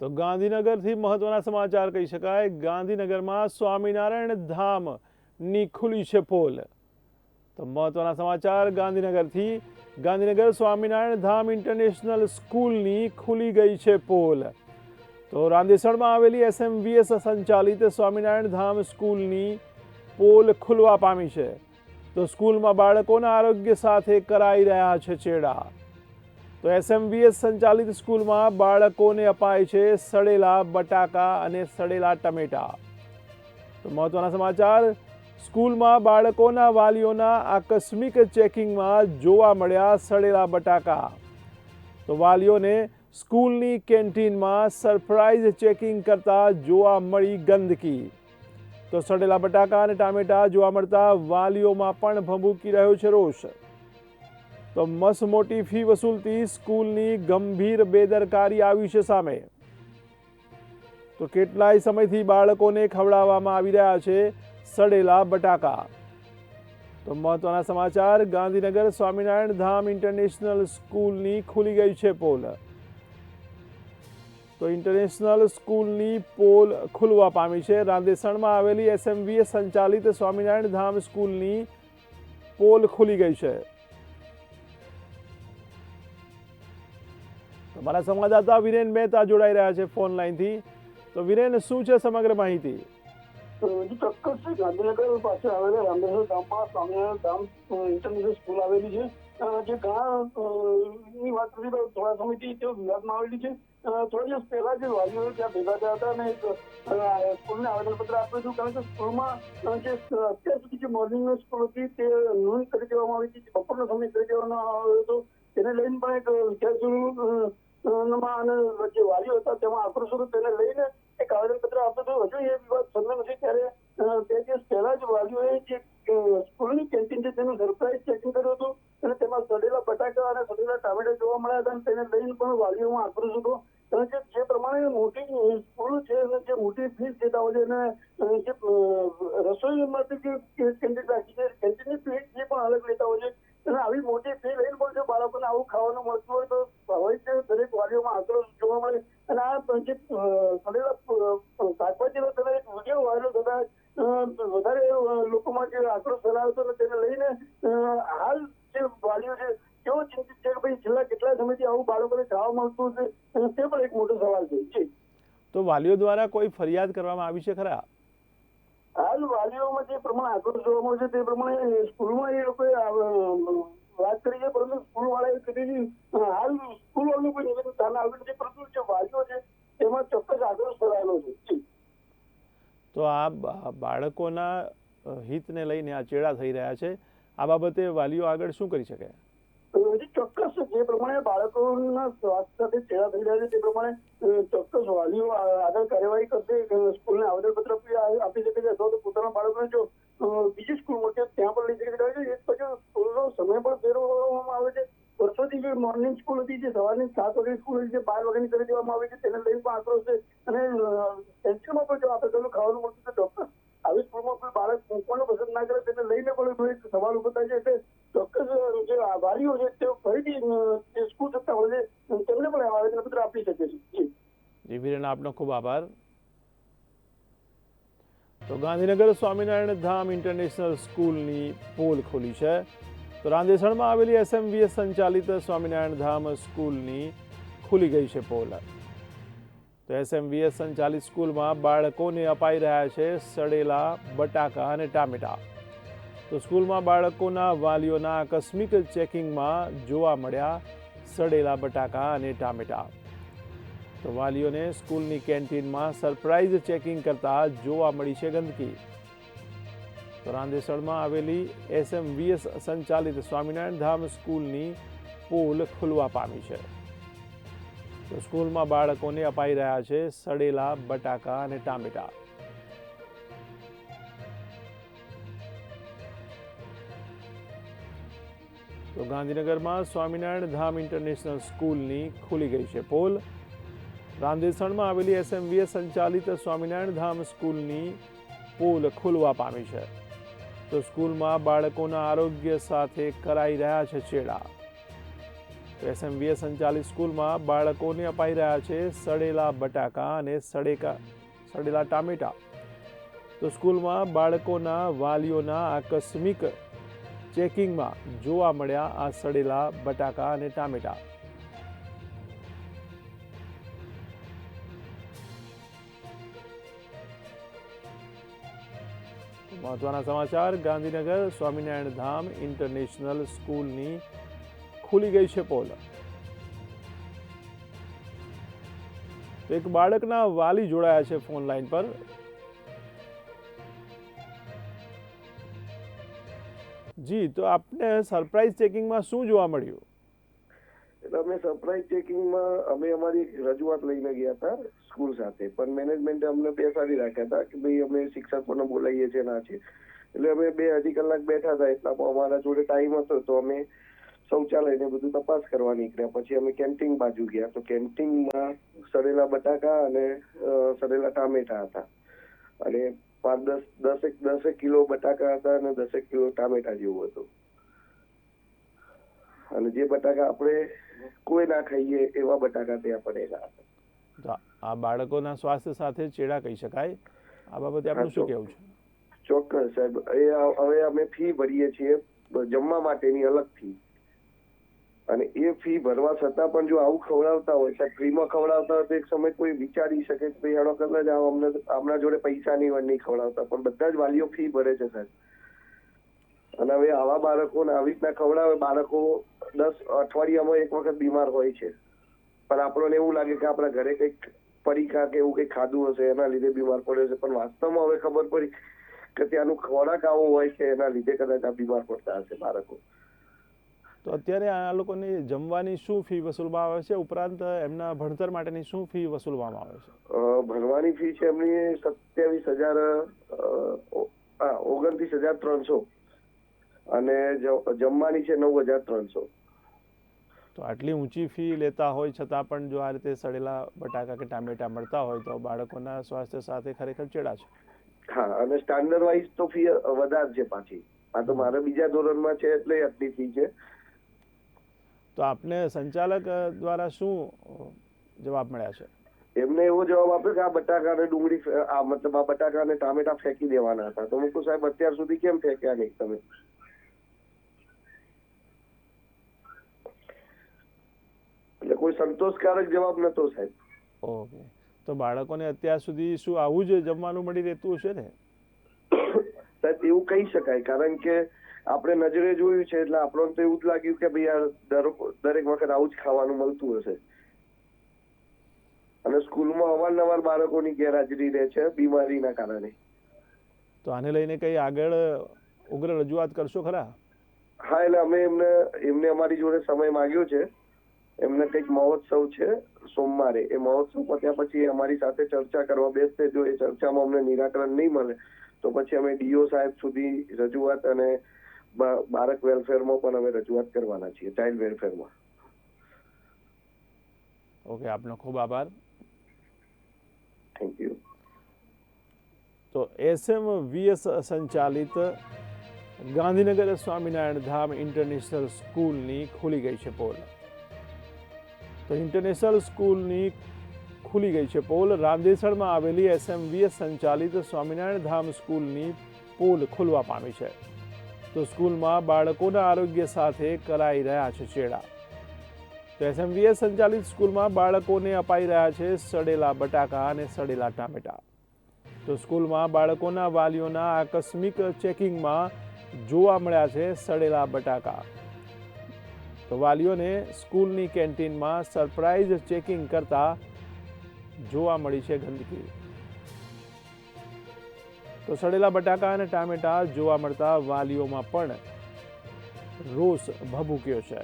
તો ગાંધીનગરથી મહત્વના સમાચાર કહી શકાય. ગાંધીનગરમાં સ્વામિનારાયણ ધામની ખુલી છે પોલ. તો મહત્વના સમાચાર ગાંધીનગરથી. ગાંધીનગર સ્વામિનારાયણ ધામ ઇન્ટરનેશનલ સ્કૂલની ખુલી ગઈ છે પોલ. તો રાંદેસણમાં આવેલી એસએમવીએસ સંચાલિત સ્વામિનારાયણ ધામ સ્કૂલની પોલ ખુલવા પામી છે. તો સ્કૂલમાં બાળકોના આરોગ્ય સાથે કરાઈ રહ્યા છે ચેડા. તો એસએમવીએસ સંચાલિત સ્કૂલમાં બાળકોને અપાય છે સડેલા બટાકા અને સડેલા ટમેટા. તો મહત્વના સમાચાર, સ્કૂલમાં બાળકોના વાલીઓના આકસ્મિક ચેકિંગમાં જોવા મળ્યા સડેલા બટાકા. તો વાલીઓને સ્કૂલની કેન્ટીનમાં સરપ્રાઇઝ ચેકિંગ કરતા જોવા મળી ગંદકી. તો સડેલા બટાકા અને ટામેટા જોવા મળતા વાલીઓમાં પણ ભંભૂકી રહ્યો છે રોષ. તો મસ મોટી ફી વસૂલતી સ્કૂલની ગંભીર બેદરકારી આવી છે સામે. તો કેટલાય સમયથી બાળકોને ખવડાવવામાં આવી રહ્યા છે સડેલા બટાકા. તો મહત્વના સમાચાર, ગાંધીનગર સ્વામિનારાયણ ધામ ઇન્ટરનેશનલ સ્કૂલની ખુલી ગઈ છે પોલ. તો ઇન્ટરનેશનલ સ્કૂલની પોલ ખુલવા પામી છે. રાંદેસણમાં આવેલી એસએમવીએ સંચાલિત સ્વામિનારાયણ ધામ સ્કૂલની પોલ ખુલી ગઈ છે. અમારા સંવાદદાતા વિરેન મહેતા જોડાઈ રહ્યા છે ફોન લાઈનથી તો વિરેન, શું છે સમગ્ર માહિતી? ચોક્કસ છે, ગાંધીનગર પાસે આવેલા રામદેશ્વર ગામમાં સ્વામિનારાયણ ધામ ઇન્ટરનેશનલ સ્કૂલ આવેલી છે. જે ઘણા વાત કરી તો થોડા સમયથી તેઓ વિવાદમાં આવેલી છે. થોડા દિવસ પહેલા જે વાલીઓ ત્યાં ભેગા થયા હતા અને એક સ્કૂલને આવેદનપત્ર આપ્યું હતું. કારણ કે સ્કૂલમાં જે અત્યાર સુધી જે મોર્નિંગની સ્કૂલ હતી તે નોંધ કરી દેવામાં આવી હતી, બપોરનો સમય કરી દેવામાં આવ્યો હતો. તેને લઈને પણ એક વિદ્યાર્થીઓનું અને જે વાલીઓ હતા તેમાં આક્રોશ હતો તેને લઈને એક આવેદનપત્ર આપતો હતું. હજુ એ વિવાદ સંમેલન નથી. ત્યારે બે દિવસ પહેલા જ વાલીઓએ જે સ્કૂલની કેન્ટીન છે તેનું સરપ્રાઇઝ ચેકિંગ કર્યું હતું. અને તેમાં સડેલા બટાકા અને સડેલા ટામેટા જોવા મળ્યા હતા અને તેને લઈને પણ વાલીઓમાં આક્રોશ હતો અને જે પ્રમાણે મોટી સ્કૂલ છે અને જે મોટી ફીસ દેતા હોય છે અને જે રસોઈમાંથી જે કેન્ટીન રાખી છે, કેન્ટીનની ફીસ જે પણ અલગ લેતા હોય છે. અને આવી મોટી ફી લઈને પણ જો બાળકોને આવું ખાવાનું મળતું હોય તો સ્વાભાવિક છે દરેક વાલીઓમાં આક્રોશ જોવા મળે. અને આ જે સડેલા શાકભાજીનો તમે એક વીડિયો વાયરલ થતા વધારે લોકોમાં જે આક્રોશ ફેલાયો હતો તેને લઈને હાલ જે વાલીઓ છે કેવો ચિંતિત છે કે ભાઈ છેલ્લા કેટલા સમયથી આવું બાળકોને ખાવા મળતું છે તે પણ એક મોટો સવાલ છે. જી. તો વાલીઓ દ્વારા કોઈ ફરિયાદ કરવામાં આવી છે ખરા? હાલ વાલીઓમાં જે પ્રમાણે આક્રોશ જોવા મળે છે તે પ્રમાણે સ્કૂલમાં એ લોકોએ વાત કરી છે પરંતુ સ્કૂલ વાળાએ કીધી હાલ સ્કૂલ વાળું પણ નિવેદન સામે આવ્યું નથી પરંતુ જે વાલીઓ છે તેમાં ચોક્કસ આગ્રહ ફેલાયેલો છે. તો આ બાળકોના હિતને લઈને આ ચેડા થઈ રહ્યા છે. આ બાબતે વાલીઓ આગળ શું કરી શકે? ચોક્કસ જે પ્રમાણે બાળકોના સ્વાસ્થ્ય સાથે ચેડા થઈ રહ્યા છે તે પ્રમાણે ચોક્કસ વાલીઓ આગળ કાર્યવાહી કરશે સ્કૂલને આવેદનપત્ર આપી આપી શકે છે. અથવા તો પોતાના બાળકોને જો બીજી સ્કૂલ મળશે ત્યાં પણ લઈ શકે છે કારણ કે એક પછી સ્કૂલનો સમય પણ ફેરવવામાં આવે છે વર્ષોથી જે મોર્નિંગ સ્કૂલ હતી જે સવારની સાત વાગ્યાની સ્કૂલ જે બાર વાગ્યાની કરી દેવામાં આવી છે, તેને લઈને પણ આક્રોશ છે. અને ટેન્શનમાં પણ જવાબ આપે ખાવાનું મળતું છે ડોક્ટર આવી સ્કૂલમાં કોઈ બાળક મૂકવાનું પસંદ ના કરે, તેને લઈને પણ સવાલ ઊભો થાય છે, એટલે ચોક્કસ જે વાલીઓ છે, તેઓ ફરીથી સ્કૂલ સત્તા હોય છે, તેમને પણ આવેદનપત્ર આપી શકે છે. જી, વિરેન, આપનો ખૂબ આભાર. તો ગાંધીનગર સ્વામિનારાયણ ધામ ઇન્ટરનેશનલ સ્કૂલની પોલ ખોલી છે. તો રાંદેસણમાં આવેલી એસએમવીએસ સંચાલિત સ્વામિનારાયણ ધામ સ્કૂલની ખુલી ગઈ છે પોલ. તો એસએમવીએસ સંચાલિત સ્કૂલમાં બાળકોને અપાઈ રહ્યા છે સડેલા બટાકા અને ટામેટા. તો સ્કૂલમાં બાળકોના વાલીઓના આકસ્મિક ચેકિંગમાં જોવા મળ્યા સડેલા બટાકા અને ટામેટા. તો વાલીઓને સ્કૂલની કેન્ટીનમાં સરપ્રાઇઝ ચેકિંગ કરતા જોવા મળી છે ગંદકી. તો રાંદેસણમાં આવેલી એસએમવીએસ સંચાલિત સ્વામિનારાયણ ધામ સ્કૂલની પોલ ખુલવા પામી છે. તો સ્કૂલમાં બાળકોને અપાઈ રહ્યા છે સડેલા બટાકા અને ટામેટા. તો ગાંધીનગરમાં સ્વામિનારાયણ ધામ ઇન્ટરનેશનલ સ્કૂલની ખુલી ગઈ છે પોલ. રાંદેસણમાં આવેલી એસએમવીએ સંચાલિત સ્વામિનારાયણ ધામ સ્કૂલની પોલ ખુલવા પામી છે. તો સ્કૂલમાં બાળકોના આરોગ્ય સાથે કરાઈ રહ્યા છે ચેડા તો એસએમવીએ સંચાલિત સ્કૂલમાં બાળકોને અપાઈ રહ્યા છે સડેલા બટાકા અને સડેકા, સડેલા ટામેટા. તો સ્કૂલમાં બાળકોના વાલીઓના આકસ્મિક ચેકિંગમાં જોવા મળ્યા આ સડેલા બટાકા અને ટામેટા. મહત્વના સમાચાર, ગાંધીનગર સ્વામિનારાયણ ધામ ઇન્ટરનેશનલ સ્કૂલની ખુલી ગઈ છે પોલ. એક બાળકના વાલી જોડાયા છે ફોન લાઈન પર. જી, તો આપને સરપ્રાઇઝ ચેકિંગમાં શું જોવા મળ્યું? એટલે અમે સરપ્રાઇઝ ચેકિંગમાં અમે અમારી એક રજૂઆત લઈને ગયા હતા સ્કૂલ સાથે. પણ મેનેજમેન્ટે અમને બેસાડી રાખ્યા હતા કે ભાઈ અમે શિક્ષકોને બોલાવીએ છીએ ના છે. એટલે અમે બે અઢી કલાક બેઠા હતા એટલામાં અમારા જોડે ટાઈમ હતો તો અમે શૌચાલયને બધું તપાસ કરવા નીકળ્યા. પછી અમે કેન્ટીન બાજુ ગયા તો કેન્ટીનમાં સડેલા બટાકા અને સરેલા ટામેટા હતા. અને પાંચ દસ, દસેક દસેક કિલો બટાકા હતા અને દસેક કિલો ટામેટા જેવું હતું. અને જે બટાકા આપણે કોઈ ના ખાઈએ એવા બટાકા ત્યાં પડેલા હતા આ બાળકોના સ્વાસ્થ્ય સાથે ચેડા કહી શકાય. આ બાબતે આપનું શું કહેવું છે? ચોક્કસ સાહેબ. એ હવે અમે ફી ભરીએ છીએ જમવા માટેની અલગ ફી. અને એ ફી ભરવા છતાં પણ જો આવું ખવડાવતા હોય સાહેબ ફ્રીમાં ખવડાવતા હોય તો એક સમય કોઈ વિચારી શકે કે ભાઈ આનો કદાચ આ અમને આમના જોડે પૈસા નહીં હોય નહીં ખવડાવતા. પણ બધા જ વાલીઓ ફી ભરે છે સાહેબ. અને હવે આવા બાળકોને આવી રીતના ખવડાવે બાળકો દસ અઠવાડિયામાં એક વખત બીમાર હોય છે. પણ આપણને એવું લાગે કે આપણા ઘરે કંઈક પરીખા કે એવું કંઈક ખાધું હશે એના લીધે બીમાર પડ્યો છે. પણ વાસ્તવમાં હવે ખબર પડી કે ત્યાંનું ખોરાક આવો હોય છે એના લીધે કદાચ આ બીમાર પડતા હશે બાળકો. તો અત્યારે આ લોકોની જમવાની શું ફી વસૂલવામાં આવે છે? ઉપરાંત એમના ભણતર માટેની શું ફી વસૂલવામાં આવે છે? ભણવાની ફી છે એમની સત્યાવીસ હજાર ઓગણત્રીસ હજાર ત્રણસો. અને જમવાની છે નવ હજાર ત્રણસો. તો આટલી ઊંચી ફી લેતા હોય છતાં પણ જો આ રીતે સડેલા બટાકા કે ટામેટા મળતા હોય તો બાળકોના સ્વાસ્થ્ય સાથે ખરેખર ચેડા છે. હા અને સ્ટાન્ડર્ડ વાઇઝ તો ફી વધારે છે પાછી. આ તો મારે બીજા ધોરણમાં છે એટલે આટલી ફી છે. તો આપને સંચાલક દ્વારા શું જવાબ મળ્યા છે? એમને એવો જવાબ આપ્યો કે આ બટાકા અને ડુંગળી આ મતલબ આ બટાકા અને ટામેટા ફેંકી દેવાના હતા. તો મુકુ સાહેબ અત્યાર સુધી કેમ ફેંક્યા નહીં તમે? કોઈ સંતોષકારક જવાબ નતો સાહેબ. ઓકે. તો બાળકોને અત્યાર સુધી શું આવું જ જમવાનું મળી રહેતું હશે ને? સાહેબ એવું કહી શકાય. કારણ કે આપણે નજરે જોયું છે એટલે આપણને તો એવું જ લાગ્યું કે ભાઈ આ દરેક વખત આવું જ ખાવાનું મળતું હશે. અને સ્કૂલમાં અવારનવાર બાળકોની ગેરહાજરી રહે છે બીમારીના કારણે. તો આને લઈને કઈ આગળ ઉગ્ર રજૂઆત કરશો ખરા? હા એટલે અમે એમને એમને અમારી જોડે સમય માંગ્યો છે. એમને કંઈક મહોત્સવ છે સોમવારે. એ મહોત્સવ પત્યા પછી અમારી સાથે ચર્ચા કરવા બેસશે. જો એ ચર્ચામાં અમને નિરાકરણ નહીં મળે તો પછી અમે ડીઓ સાહેબ સુધી રજૂઆત અને બાળક વેલફેરમાં પણ અમે રજૂઆત કરવાના છીએ ચાઇલ્ડ વેલફેરમાં. ઓકે આપનો ખૂબ આભાર. Thank you. તો એસએમ વીએસ સંચાલિત ગાંધીનગર સ્વામિનારાયણ ધામ ઇન્ટરનેશનલ સ્કૂલની ખુલી ગઈ છે પોલ. તો ઇન્ટરનેશનલ સ્કૂલની ખુલી ગઈ છે પોલ. રામદેસરમાં આવેલી એસએમવીએસ સંચાલિત સ્વામિનારાયણ ધામ સ્કૂલની પોલ ખુલવા પામી છે. તો સ્કૂલમાં બાળકોના આરોગ્ય સાથે કરાઈ રહ્યા છે ચેડા. તો એસએમવીએસ સંચાલિત સ્કૂલમાં બાળકોને અપાઈ રહ્યા છે સડેલા બટાકા અને સડેલા ટામેટા. તો સ્કૂલમાં બાળકોના વાલીઓના આકસ્મિક ચેકિંગમાં જોવા મળ્યા છે સડેલા બટાકા. તો વાલીઓને સ્કૂલની કેન્ટીનમાં સરપ્રાઇઝ ચેકિંગ કરતા જોવા મળી છે ગંદકી. તો સડેલા બટાકા અને ટામેટા જોવા મળતા વાલીઓમાં પણ રોષ ભભૂક્યો છે.